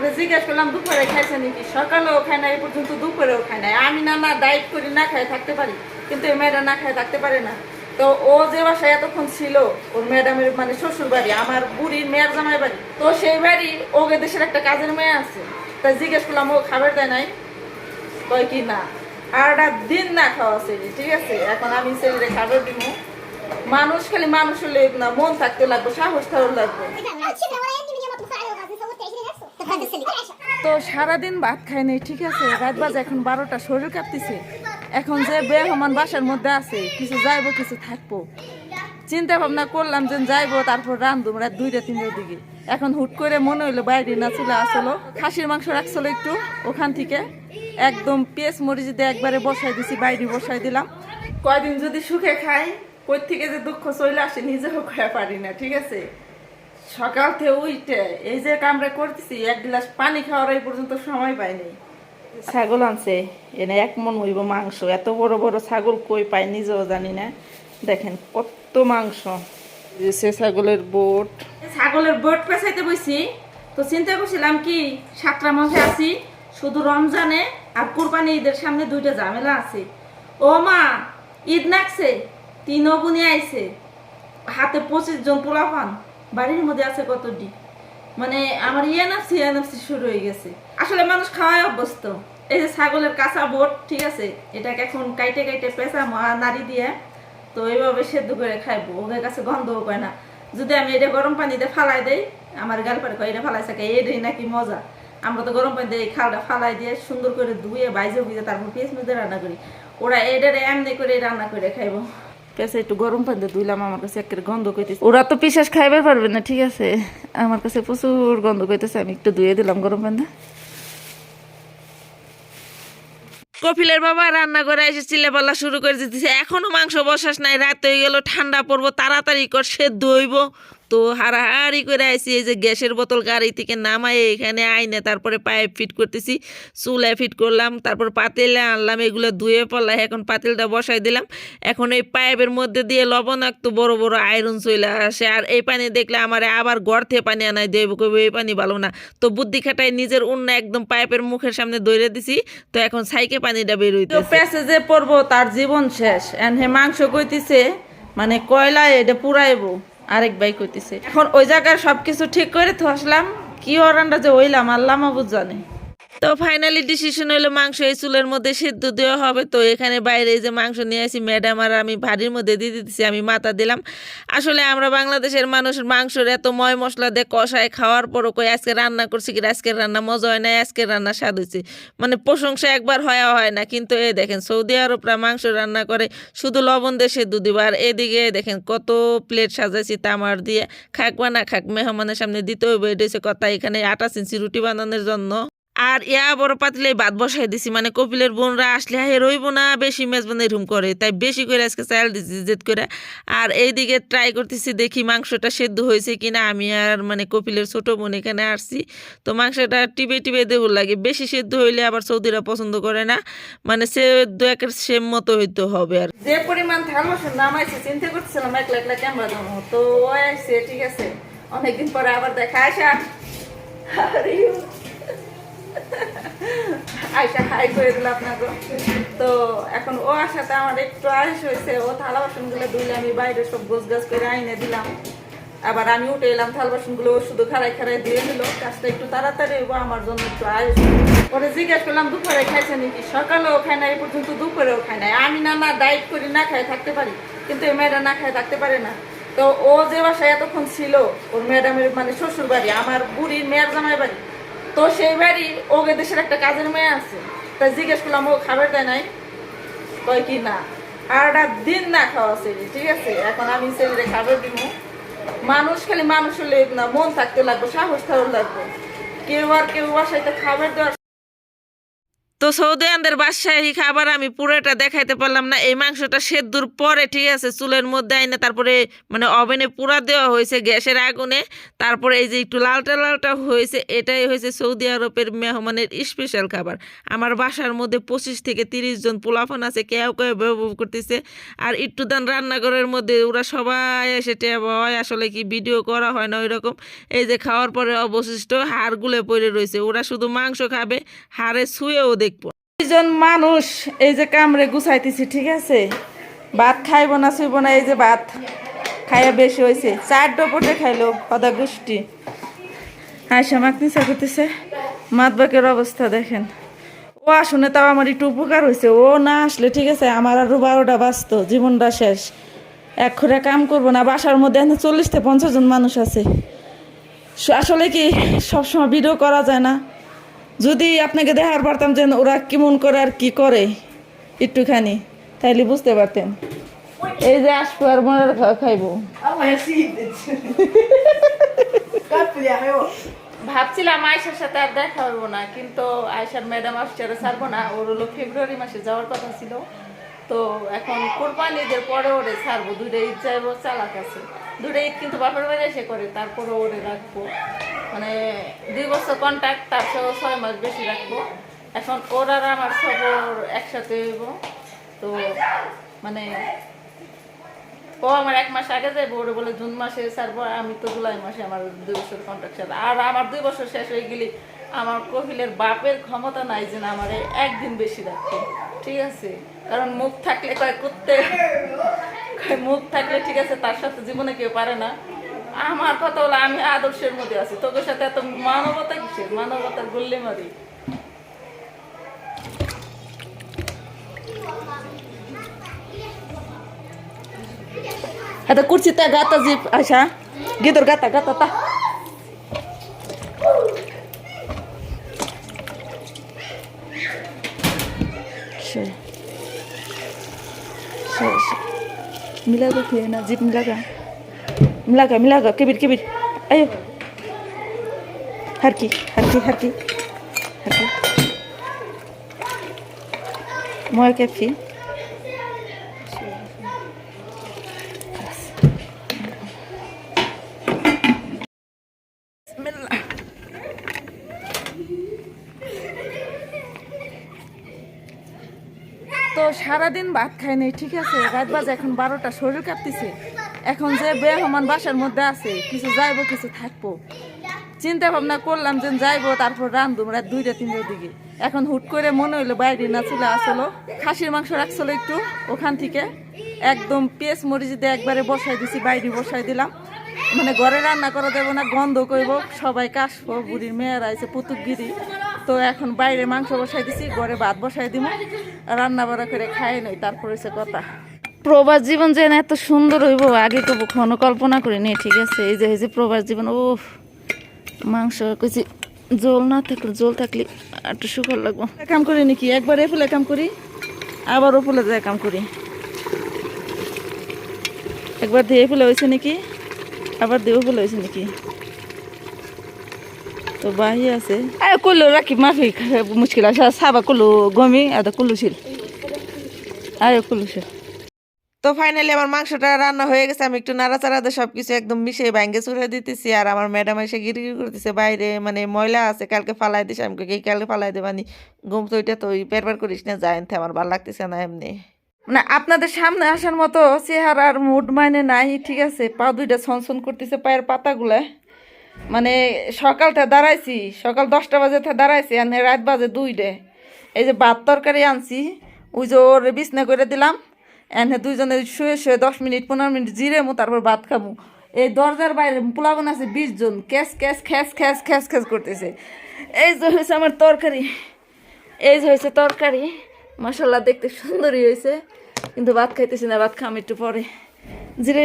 পরে জিজ্ঞেস করলাম, দুপুরে খাইছে নাকি? সকালেও খায় না এই পর্যন্ত দুপুরেও খায় না আমি না না ডায়েট করি, না খাই, থাকতে পারি। কিন্তু এই মেয়েটা না খায়, থাকতে পারে না। তো ও যে বাসায় এতক্ষণ ছিল, ওর ম্যাডামের মানে শ্বশুর বাড়ি আমার বুড়ির মেয়ের জামাই বাড়ি তো সেই বাড়ি ওকে দেশের একটা কাজের মেয়ে আছে। তাই জিজ্ঞেস করলাম, ও খাবার দেয় নাই? কয় কি, না। আর দিন না খাওয়া ছেলে, ঠিক আছে? এখন আমি ছেলে খাবার দিব মানুষ খালি মানুষ হলে না, মন থাকতে লাগবে, সাহস থাকতে লাগবে। তো সারাদিন ভাত খাই নাই, ঠিক আছে? রাত বাজে এখন বারোটা, শরীর কাঁপতেছে। এখন যে বেহমান বাসার মধ্যে আছে, কিছু যাইবো, কিছু থাকব। চিন্তা ভাবনা করলাম যে যাইবো, তারপর রান্ধুম রাত দুইটা, তিনটার দিকে। এখন হুট করে মনে হইল বাইরে না চলে আসলো। খাসির মাংস রাখছিল একটু ওখান থেকে। একদম পেঁয়াজ মরিচ দিয়ে একবারে বসাই দিছি, বাইরে বসাই দিলাম। কয়দিন যদি সুখে খাই, কই থেকে যে দুঃখ চলে আসে, নিজেও খাওয়া পারি না, ঠিক আছে? সকাল থেকে উইটে এই যে কামড়ে করতেছি এক গ্লাস পানি খাওয়ার এই পর্যন্ত সময় পাইনি। ছাগল আনছে এনে এক মন হইব মাংস। এত বড় বড় ছাগল কই পাই নিজেও জানি না। দেখেন কত মাংস। সে ছাগলের বোট। ছাগলের বোট পেছাইতে বসি তো চিন্তা করছিলাম কি সাতটা মাসে আছি শুধু রমজানে আর কুরবানি ঈদের সামনে দুইটা ঝামেলা আছে। ও মা ঈদ নাকছে তিন বুনি আইছে। হাতে পঁচিশ জন পোলাপান বাড়ির মধ্যে আছে কতটি মানে আমার নাফসি ইয়ে শুরু হয়ে গেছে। আসলে মানুষ খাওয়াই অভ্যস্ত। এই যে ছাগলের কাঁচা বোট, ঠিক আছে? এটাকে এখন কাইটে কাইটে পেঁচা নাড়ি দিয়ে তো এইভাবে সেদ্ধ করে খাইবো। ওদের কাছে গন্ধও পায় না। যদি আমি এটা গরম পানিতে ফালাই দেই, আমার গাল পারে কয়, এটা ফালাই থাকে এটাই নাকি মজা? আমরা তো গরম পানিতে এই খালটা ফালাই দিয়ে সুন্দর করে ধুয়ে বাইজে বুঝে তারপর পেঁয়াজ মধ্যে রান্না করি। ওরা এটার এমনি করে রান্না করে খাইবো। পেঁচা একটু গরম পানিতে ধুইলাম, আমার কাছে একের গন্ধ কইতেছে। ওরা তো পিসাস পারবে না, ঠিক আছে। আমার কাছে প্রচুর গন্ধ কইতেছে, আমি একটু ধুয়ে দিলাম গরম পানিতে কপিলের বাবা রান্না করে এসে চিল্লাপাল্লা শুরু করে দিতেছে, এখনও মাংস বসাস নাই, রাত হয়ে গেল, ঠান্ডা পড়ব, তাড়াতাড়ি কর, সে হইব তো হারাহারি করে আইসি এই যে গ্যাসের বোতল গাড়ি থেকে নামাই এখানে আইনে তারপরে পাইপ ফিট করতেছি চুলায় ফিট করলাম তারপর পাতিলে আনলাম এগুলো ধুয়ে পড়লাম এখন পাতিলটা বসাই দিলাম এখন এই পাইপের মধ্যে দিয়ে লবণাক্ত বড় বড় আয়রন চলে আসে আর এই পানি দেখলে আমার আবার গড় থেকে পানি আনাই দেব কইব এই পানি ভালো না তো বুদ্ধি খাটাই নিজের উন্ন একদম পাইপের মুখের সামনে দৌড়ে দিছি তো এখন সাইকে পানিটা বের হইতে প্যাসে যে পড়ব তার জীবন শেষ এন হে মাংস কইতেছে মানে কয়লা এটা পুরাইবো। আরেক ভাই কইতেছে, এখন ওই জায়গার সবকিছু ঠিক করে তো আসলাম কি ওরান্ডা যে হইলাম? আল্লাহ মাবুদ জানে। তো ফাইনালি ডিসিশন হলো মাংস এই চুলের মধ্যে সেদ্ধ দেওয়া হবে। তো এখানে বাইরে যে মাংস নিয়ে আসি ম্যাডাম আর আমি ভারির মধ্যে দিয়ে দিতেছি, আমি মাথা দিলাম। আসলে আমরা বাংলাদেশের মানুষ, মাংসের এত ময় মশলা দিয়ে কষায় খাওয়ার পরও কই আজকে রান্না করছি কি আজকের রান্না মজা হয় না আজকের রান্না স্বাদ হয়েছে মানে প্রশংসা একবার হয় হয় না, কিন্তু এ দেখেন সৌদি আরবরা মাংস রান্না করে, শুধু লবণ দিয়ে সেদ্ধ দিব। আর এদিকে দেখেন কত প্লেট সাজাইছি তামার দিয়ে। খাক বা না খাক, মেহমানের সামনে দিতে হইবে, এটা হচ্ছে কথা। এখানে আটাশ ইঞ্চি রুটি বানানোর জন্য। আর ইয়া বড় পাতলে ভাত বসাই দিছি মানে কপিলের বোনরা আসলে হে রইব না, বেশি মেজবানি রুম করে। তাই বেশি করে আজকে চাল দিছি জেদ করে। আর এইদিকে ট্রাই করতেছি দেখি মাংসটা সেদ্ধ হয়েছে কিনা। আমি আর মানে কপিলের ছোট বোন এখানে আসছি। তো মাংসটা টিপে টিপে দেবো লাগে। বেশি সেদ্ধ হইলে আবার সৌদিরা পছন্দ করে না। মানে সে দু একের সেম মতো হইতে হবে আর যে পরিমাণ মশলা নামাইছে, চিন্তা করতেছিলাম একলা একলা ক্যামেরা তো ঠিক আছে। অনেকদিন পরে আবার দেখা আসা আয়সা হাই করে দিল আপনাকে। তো এখন ও আসাতে আমার একটু আয়স হয়েছে। ও থালা বাসনগুলো ধুইলে আমি বাইরে সব গোছ গাছ করে আইনে দিলাম। আবার আমি উঠে এলাম, থালা বাসনগুলো শুধু খাড়াই খাড়াই দিয়ে দিল। কাজটা একটু তাড়াতাড়ি হইবো, আমার জন্য একটু আয়স। ওরে জিজ্ঞেস করলাম, দুপুরে খাইছে নাকি? সকালেও খায় না এই পর্যন্ত দুপুরেও খায় না আমি না না ডায়েট করি, না খাই থাকতে পারি। কিন্তু এই মেয়েটা না খায় থাকতে পারে না। তো ও যে বাসায় এতক্ষণ ছিল, ওর ম্যাডামের মানে শ্বশুর বাড়ি আমার বুড়ির মেয়ের জামাই বাড়ি তো সেই বাড়ি ওকে দেশের একটা কাজের মেয়ে আছে। তা জিজ্ঞেস করলাম, ও খাবার দেয় নাই? কয় কি না? আর দিন না খাওয়া ছেলে, ঠিক আছে? এখন আমি ছেলে খাবার দিব মানুষ খালি মানুষ হলে না, মন থাকতে লাগবে, সাহস থাকতে লাগবে। কেউ আর কেউ বাসাইতে খাবার দেওয়ার তো সৌদি আন্দের বাদশাহী খাবার আমি পুরোটা দেখাইতে পারলাম না। এই মাংসটা সেদ্ধুর পরে, ঠিক আছে, চুলের মধ্যে আইনে তারপরে মানে ওভেনে পুরা দেওয়া হয়েছে গ্যাসের আগুনে। তারপরে এই যে একটু লালটা লালটা হয়েছে, এটাই হয়েছে সৌদি আরবের মেহমানের স্পেশাল খাবার। আমার বাসার মধ্যে পঁচিশ থেকে তিরিশ জন পোলাফান আছে, কেউ কেউ ব্যবহার করতেছে। আর একটু দান রান্নাঘরের মধ্যে, ওরা সবাই এসে টেব হয় আসলে কি ভিডিও করা হয় না ওই রকম এই যে খাওয়ার পরে অবশিষ্ট হাড়গুলো পড়ে রয়েছে। ওরা শুধু মাংস খাবে, হাড়ে শুয়েও দেখব। দুইজন মানুষ এই যে কামড়ে গুছাইতেছি, ঠিক আছে? ভাত খাইব না, শুইব না, এই যে ভাত খাইয়া বেশি হয়েছে চার ডোপটে খাইলো সদা গোষ্ঠী। আয়সা মাকনিসা করতেছে, মাতবাকের অবস্থা দেখেন। ও আসনে তাও আমার একটু উপকার হয়েছে ও না আসলে, ঠিক আছে, আমার আরও বারোটা বাঁচতো জীবনটা শেষ। এক করে কাম করব না, বাসার মধ্যে এখন চল্লিশ থেকে পঞ্চাশ জন মানুষ আছে। আসলে কি সবসময় ভিডিও করা যায় না? যদি আপনাকে দেখার পারতাম যে ওরা কেমন করে আর কি করে একটুখানি, তাইলে বুঝতে পারতেন। এই যে আসব আর মনের খাইবো। ভাবছিলাম আয়সার সাথে আর দেখা হইব না, কিন্তু আয়সার ম্যাডাম আসছে ছাড়বো না। ওর হলো ফেব্রুয়ারি মাসে যাওয়ার কথা ছিল। তো এখন কোরবানি ঈদের পরে ওরে ছাড়বো, দুইটা ঈদ চালাক আছে। দুইটা ঈদ কিন্তু বাপের বাড়ি এসে করে তারপরে ওরে রাখব। মানে দুই বছর কন্ট্যাক্ট তার সাথে ছয় মাস বেশি রাখব। এখন ওর আর আমার সবর একসাথে হইব। তো মানে ও আমার এক মাস আগে যাইবো, ওরে বলে জুন মাসে ছাড়বো, আমি তো জুলাই মাসে আমার দুই বছর কন্ট্রাক্ট ছাড়া আর আমার দুই বছর শেষ হয়ে গেলে আমার কহিলের বাপের ক্ষমতা নাই যে না আমার একদিন বেশি রাখতে ঠিক আছে? কারণ মুখ থাকলে কয় করতে মুখ থাকলে ঠিক আছে, তার সাথে জীবনে কেউ পারে না আমার কথা হলো, আমি আদর্শের মধ্যে আছি তোদের সাথে এত মানবতা কিসের মানবতার গুল্লি মারি Ada kursi tak gata zip Aisyah. Gitu gata gata ta. Şöyle. Şöyle. Milaga kuyana zip milaga. Milaga milaga kebir kebir. Ayo. Harki harki harki. Harki. Moya kefi. সারাদিন ভাত খাই নাই, ঠিক আছে? রাত বাজে, এখন বারোটা, শরীর কাঁপতেছে। এখন যে বেহমান বাসার মধ্যে আছে, কিছু যাইবো, কিছু থাকব। চিন্তা ভাবনা করলাম যে যাইবো, তারপর রান্ধুম রাত দুইটা, তিনটার দিকে। এখন হুট করে মনে হইল বাইরে না চলে আসলো। খাসির মাংস রাখছিল একটু, ওখান থেকে। একদম পেঁয়াজ মরিচ দিয়ে একবারে বসাই দিছি, বাইরে বসাই দিলাম। মানে ঘরে রান্না করা দেবো না, গন্ধ করব, সবাই কাশবো, বুড়ির মেয়েরা আছে পুতুকগিরি। তো এখন বাইরে মাংস বসাই দিছি ঘরে ভাত বসাই দিব রান্না বাড়া করে খাই নই তারপর হচ্ছে কথা। প্রবাস জীবন যে না এত সুন্দর হইব আগে তো কখনো কল্পনা করিনি ঠিক আছে? এই যে এই যে প্রবাস জীবন ও মাংস কইছি জল না থাকলে জল থাকলে একটু সুখর লাগবো। কাম করি নাকি? একবার এ ফুলে কাম করি আবার ও ফুলে যায় কাম করি। একবার দিয়ে ফুলে হয়েছে নাকি? আবার দেও ফুলে হয়েছে নাকি? তো বাহি আছে। আয় কুল্লু রাখি মাফি মুশকিল আছে। সাবা কুল্লু গমি আদা কুল্লু ছিল আয় কুল্লু ছিল তো ফাইনালি আমার মাংসটা রান্না হয়ে গেছে। আমি একটু নাড়াচাড়া দিয়ে সব কিছু একদম মিশিয়ে ব্যাঙ্গে চুড়ে দিতেছি। আর আমার ম্যাডাম এসে গিরগির করতেছে বাইরে মানে ময়লা আছে কালকে ফালাই দিছে আমি কই, কালকে ফালাই দেবানি ঘুম তো ওইটা তো ওই পেরবার করিস না যায় আমার ভালো লাগতেছে না এমনি। মানে আপনাদের সামনে আসার মতো চেহারার মুড মানে নাই ঠিক আছে? পা দুইটা ছনছন করতেছে পায়ের পাতাগুলা। মানে সকালটা দাঁড়াইছি, সকাল দশটা বাজে দাঁড়াইছি আর রাত বাজে দুইটে। এই যে ভাত তরকারি আনছি, ওই যে ওর বিছনা করে দিলাম এনে দুইজনে শুয়ে শুয়ে দশ মিনিট, পনেরো মিনিট জিরেমু তারপর ভাত খাব। এই দরজার বাইরে পোলাবন আছে বিশ জন ক্যাস ক্যাস খ্যাস খ্যাস খ্যাস খ্যাস করতেছে। এই যে হয়েছে আমার তরকারি, এই যে হয়েছে তরকারি মশলা দেখতে সুন্দরই হয়েছে, কিন্তু ভাত খাইতেছি না, ভাত খাম একটু পরে। জিরে